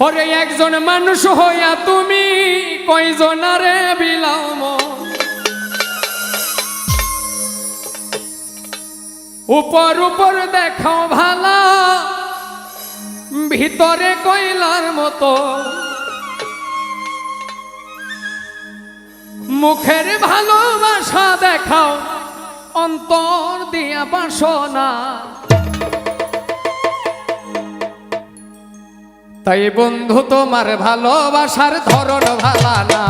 ওরে একজন মানুষ হইয়া তুমি কয়জনারে বিলাও উপর উপর দেখাও ভালা, ভিতরে কইলার মতো। মুখের ভালোবাসা দেখাও, অন্তর দিয়া বাসনা। তাই বন্ধু তোমার ভালোবাসার ধরন ভালা না।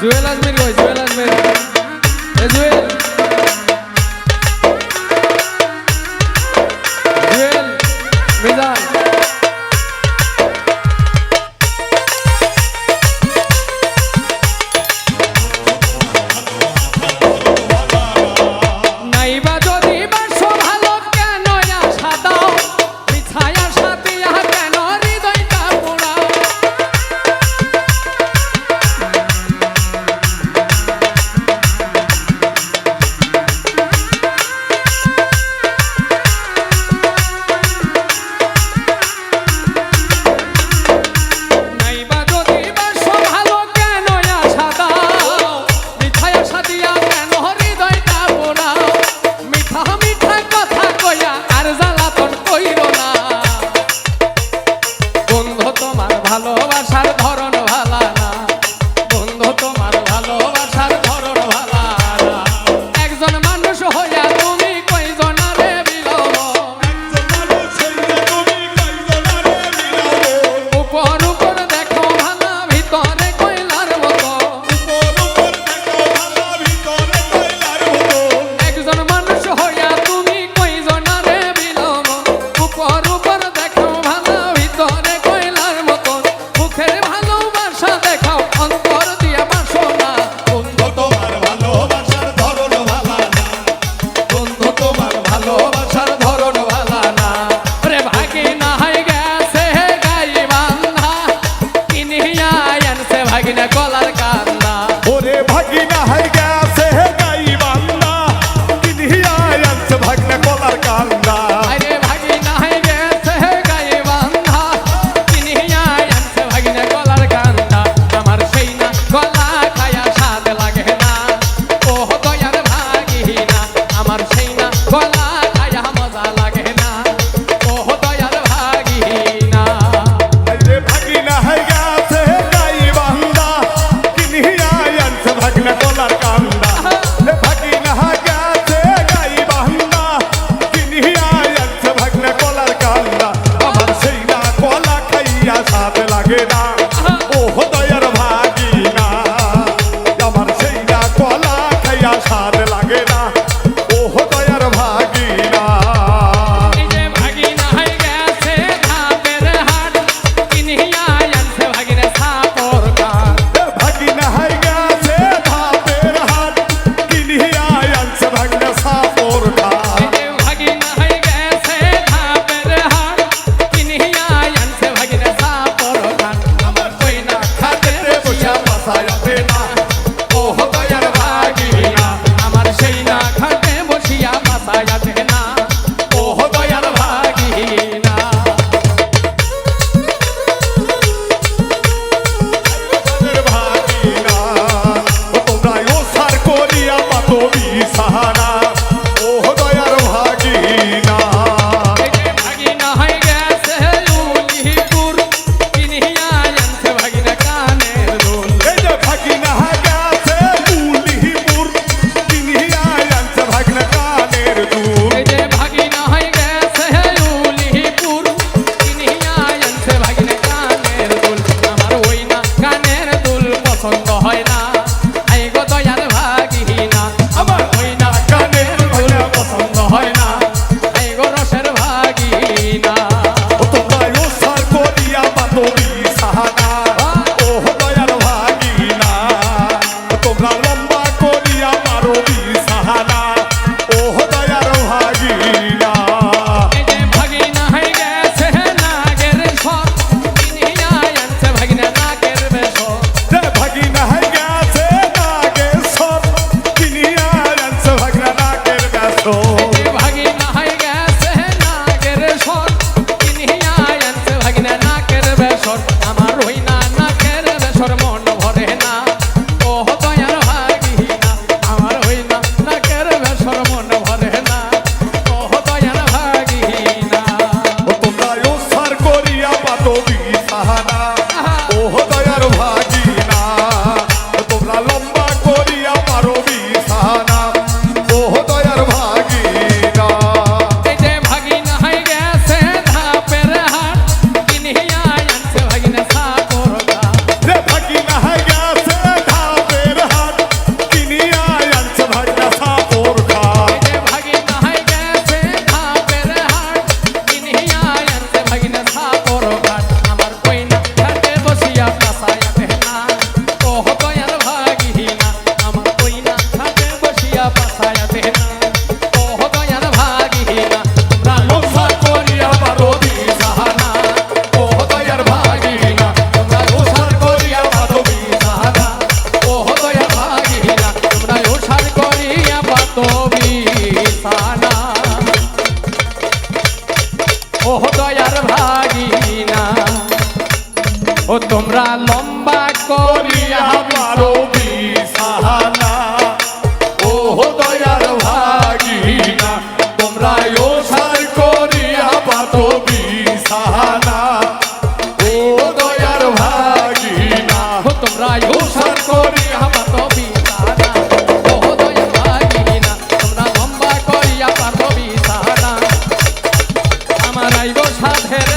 জুয়েল আজমির কই জুয়েল আজমির। এ জুয়েল। por বসিয়া পাসায়া দেহনা ও দয়ার ভাগিনা তোমরা দয়ার ভাগিনা তোমরা লোসা করিয়া পারো দিশাহানা ও দয়ার ভাগিনা তোমরা লোসা করিয়া পারো দিশাহানা ও তোমরা লম্বা করিয়া পারো। সাধের